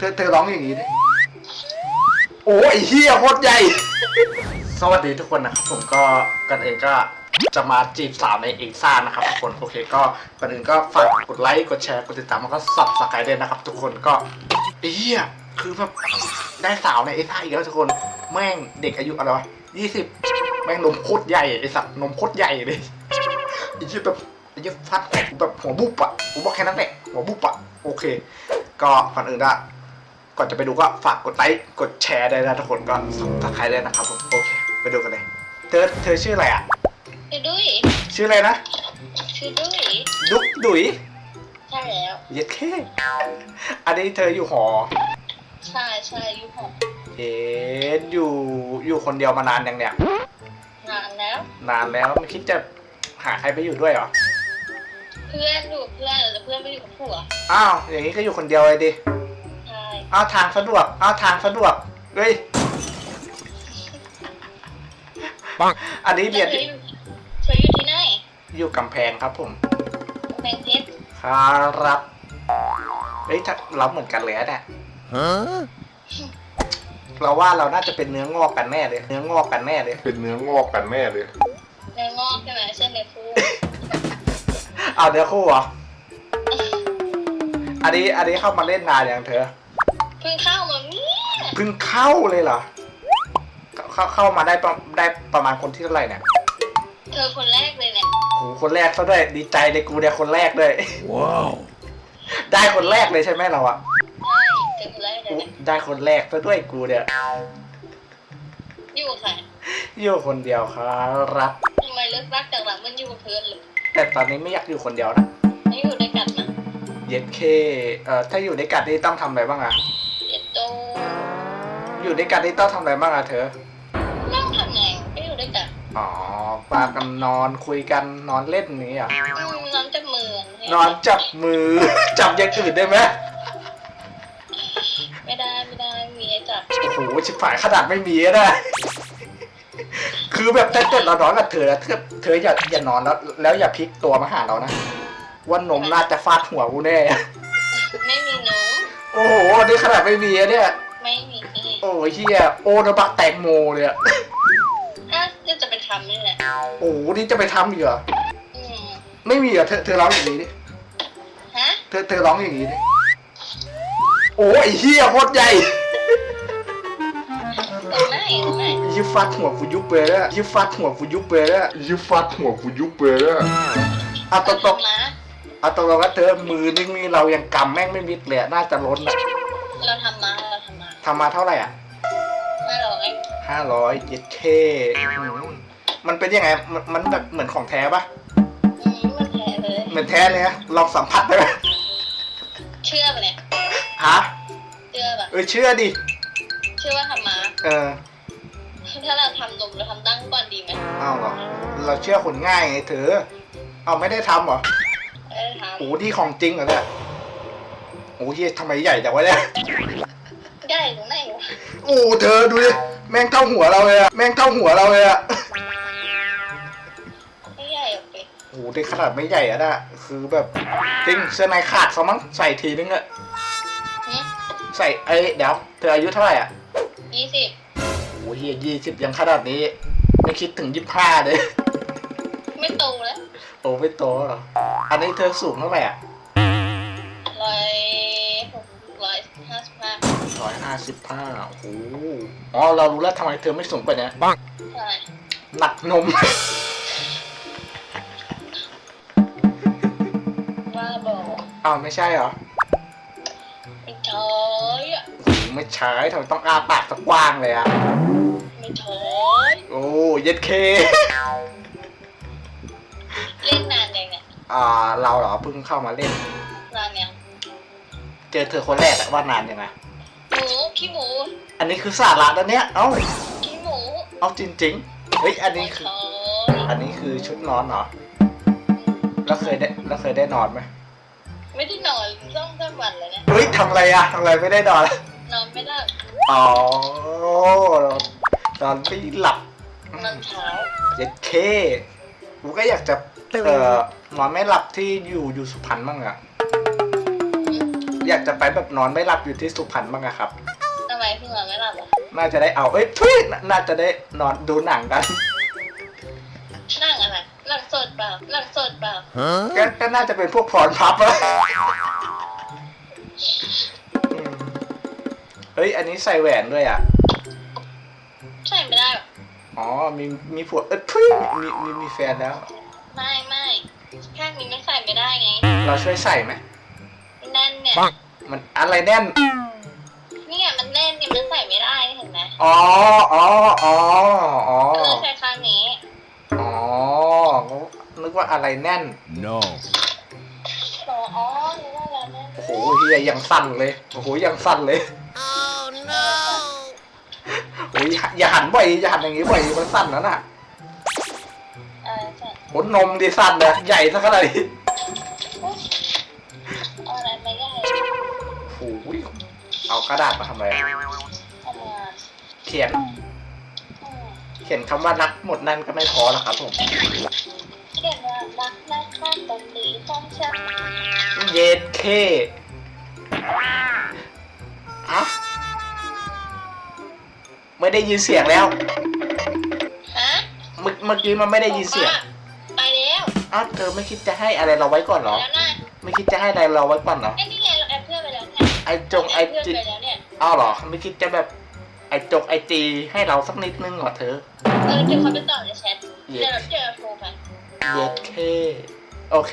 เธอเธอร้องอย่างนี้ดิโอ้ยเฮียโคตรใหญ่ สวัสดีทุกคนนะครับผมก็กันเองก็จะมาจีบสาวในเอกซ่านะครับทุกคนโอเคก็ก่อนอื่นก็ฝากกดไลค์กดแชร์กดติดตามแล้วก็สับสกายด้วยนะครับ ทุกคนก็เฮียคือแบบได้สาวในเอกซ่าอีกแล้วทุกคนแม่งเด็กอายุอะไรวะยี่สิบแม่งนมโคตรใหญ่ไอสัตว์นมโคตรใหญ่เลยไอ้เหี้ยแบบไอ้เหี้ยฟัดแบบหัวบุบอะผมบอกแค่นั้นแหละหัวบุบอะโอเค ก็ก่อนอื่นอะ ก่อนจะไปดูก็ฝากกดไลค์กดแชร์ได้วยนะทุกคนก็สับสไครต์ด้วยนะครับผมโอเค ไปดูกันเลย เธอเธอชื่ออะไรอะชื่อดุ้ยชื่ออะไรนะชื่อดุ้ยดุกดุยใช่แล้วเย็ดแค่อันนี้เธออยู่หอ ใช่ใช่อายุหกเอ๊ะอยู่อยู่คนเดียวมานานยังเนี่ยนานแล้ว นานแล้วไม่คิดจะหาใครไปอยู่ด้วยเหรอเพื่อนอยู่กับเพื่อนแต่เพื่อนไม่อยู่กับผัวอ้าวอย่างนี้ก็อยู่คนเดียวเลยดิ ใช่อ้าวทางสะดวกอ้าวทางสะดวก เฮ้ย ปังอันนี้เธเรียนออยู่เธออยู่ที่ไหนอยู่กำแพงครับผมกำแพงเพชรครับเฮ้ยถ้าเราเหมือนกันเลยอะเนี่ย Huh? เราว่าเราน่าจะเป็นเนื้องอกกันแน่เลย เนื้องอกกันแน่เลย เป็นเนื้องอกกันแน่เลยในงอกใช่ไหมใช่ในฟูเอาเนื้อคู่เหรอ อันนี้อันนี้เข้ามาเล่นนานอย่างเธอ เพิ่งเข้ามาเนี่ยเพิ่งเข้าเลยเหรอ เข้าเข้ามาได้ประได้ประมาณคนที่เท่าไหร่เนี่ยเธอคนแรกเลยเนี่ยโหคนแรกซะด้วยดีใจเลยกูเนี่ยคนแรกด้วย Wow. ได้คนแรกเลยใช่ไหมเราอะใช่เธอคนแรกเลยเนี่ยได้คนแรกซะด้วยกูเนี่ยอยู่กับใครอยู่คนเดียวครับ ทำไมเลิกรักจากหลังมันอยู่กับเพื่อนเลยแต่ตอนนี้ไม่อยากอยู่คนเดียวนะ ไม่อยู่ด้วยกันนะ เย็ดเคเอ่อถ้าอยู่ด้วยกันนี่ต้องทำอะไรบ้างอะเด็ดโต อยู่ด้วยกันนี่ต้องทำอะไรบ้างอะเธอนั่งทำไงไม่อยู่ด้วยกันอ๋อปากันนอนคุยกันนอนเล่นอย่างนี้เหรอะอืมนอนจับมือนอนจับมือ จับอย่างอื่นได้ไหมไม่ได้ไม่ได้ไม่มีให้จับโอ้โหชิบหายขนาดไม่มีนะคือแบบถ้าเกิดเรานอนกับเธอแล้วเธอเธออย่าอย่านอนแล้ว แล้วอย่าพลิกตัวมาหาเรานะว่านมน่าจะฟาดหัวกูแน่ ไม่มีหนูโอ้โหนี่ขนาดไม่มีอะเนี่ยไม่มี โอ้ยเฮียโอนะบะแตงโมเลยอะอะจะจะไปทำนี่แหละ โอ้โหนี่จะไปทำอีกเหรออืม ไม่มีเหรอเธอเธอร้องอย่างนี้ดิฮะ เธอเธอร้องอย่างนี้ดิโอ้ยไอ้เฮียโคตรใหญ่ตรงไหนตรงไหนยิบฟัดหัวกูยุบไปแล้วยิบฟัดหัวกูยุบไปแล้วยิบฟัดหัวกูยุบไปแล้วเอาตเรารงทำมาๆเอาตรงๆว่าเธอมือนึงนี่เรายังกำแม่งไม่มิดเลยอะน่าจะล้นอะเราทำมาเรา ทำมาทำมาเท่าไหร่อะห้าร้อยห้าร้อยเจ็ดเคมันเป็นยังไงมันมันแบบเหมือนของแท้ปะอืมมันแท้เลยเหมือนแท้เลยนะลองสัมผัสได้ไหมเชื่อปะเนี่ยฮะเชื่อปะเออเชื่อดิเชื่อว่าทำมา เออ ถ้าเราทำนมเราทำตั้งก่อนดีไหมเอาเหรอ เราเชื่อคนง่ายไงเธอเอาไม่ได้ทำเหรอเออทโอ้ที่ของจริงเหรอเนี่ยโอ้เฮียทำไมใหญ่จังวะเนี่ยำได้ตรงไหนวะโอ้เธอดูดิแม่งเท่าหัวเราเลยอะแม่งเท่าหัวเราเลยอะไม่ใหญ่หรอกไปโอ้ได้ขนาดไม่ใหญ่อะนะคือแบบจริงเสื้อในขาดซะมั้งใส่ทีนึงอะหึใส่ไอ้เดี๋ยวเธออายุเท่าไหร่อะยี่สิบโอ้เฮียยี่สิบยังขนาดนี้ ไม่คิดถึงยี่ห้าเลย ไม่โตแล้วโอ้ไม่โตหรออันนี้เธอสูงเท่าไหร่อะ ห้าสิบห้าโอ้โหอ๋อ เรารู้แล้วทำไมเธอไม่สูงกว่านี้ Bonk. ใช่หนักนม ว่าบอกอ้าวไม่ใช่เหรอไม่ถอยอะโอ้โหไม่ใช่ทำไมต้องอ้าปากสักกว้างเลยอะไม่ถอยโอ้เย็ดเค เล่นนานยังเนี่ยอ่า เราเหรอเพิ่งเข้ามาเล่น นานยังเจอเธอคนแรกอะว่านานยังไงหมู ขี้หมู อันนี้คือสาระนะเนี้ยเอ้า ขี้หมูเอาจริงๆ เฮ้ย อันนี้คือถอยอันนี้คือชุดนอนเหรอ แล้วเคยได้แล้วเคยได้นอนไหม ไม่ได้นอนสองสามวันเลยนะ เฮ้ยทำอะไรอะทำอะไรไม่ได้นอน นอนไม่ได้อ๋อนอนไม่หลับนอนเช้าเย็ดเคกูก็อยากจะเอ่อนอนไม่หลับที่อยู่อยู่สุพรรณบ้างอะอืมอยากจะไปแบบนอนไม่หลับอยู่ที่สุพรรณบ้างอะครับ ทำไมพี่นอนไม่หลับอะน่าจะได้เอาเอ้ยทุยน่าน่าจะได้นอนดูหนังกัน นั่งอะไรนั่งสดเปล่านั่งสดเปล่า Huh? ก็ก็น่าจะเป็นพวกพรพับอะอืมเฮ้ย อันนี้ใส่แหวนด้วยอะ ใช่ไม่ได้หรออ๋อ มีมีผัวเอ้ยทุยมีมีมีแฟนแล้ว ไม่ไม่ข้างนี้ไม่ใส่ไม่ได้ไงเราช่วยใส่ไหมแน่นเนี่ยปังมันอะไรแน่น อ๋ออ๋ออ๋ออ๋อก็เลยใช้ข้างนี้ อ๋อนึกว่าอะไรแน่น No. อ๋ออ๋อนึกว่าแล้วแน่นโอ้โหเฮียยังสั่นเลยโอ้โหยังสั่นเลย Oh no. โอ้ยอย่าอย่าหันบ่อยอย่าหันอย่างนี้บ่อยมันสั่นแล้วน่ะอะไรใส่โอ้นมดีสั่นเลยใหญ่สักขนาดนี้อุ๊ยเอาอะไรมาใหญ่โอ้ยเอากระดาษมาทำอะไรทำงาน เขียนอืมเขียนคำว่ารักหมดนั่นก็ไม่พอแล้วครับผม เขียนว่ารักนะข้ามตรงนี้ของฉันเยดเคอะไม่ได้ยินเสียงแล้ว ฮะเมื่อเมื่อกี้มันไม่ได้ยินเสียง ไปแล้วอ้าวเธอไม่คิดจะให้อะไรเราไว้ก่อนเหรอ แล้วนะไม่คิดจะให้อะไรเราไว้ก่อนเหรอ ไอ้นี่ไงเราแอดเพื่อนไปแล้วเนี่ยไอจงไอแดเพื่อนจีไปแล้วเนี่ย อ้าวเหรอ ไม่คิดจะแบบ ไอจงไอจีให้เราสักนิดนึงเหรอเธอเออเดี๋ยวเขาไปต่อในแชทเดี๋ยวเราเดี๋ยวเราโทรไปเยดเคโอเค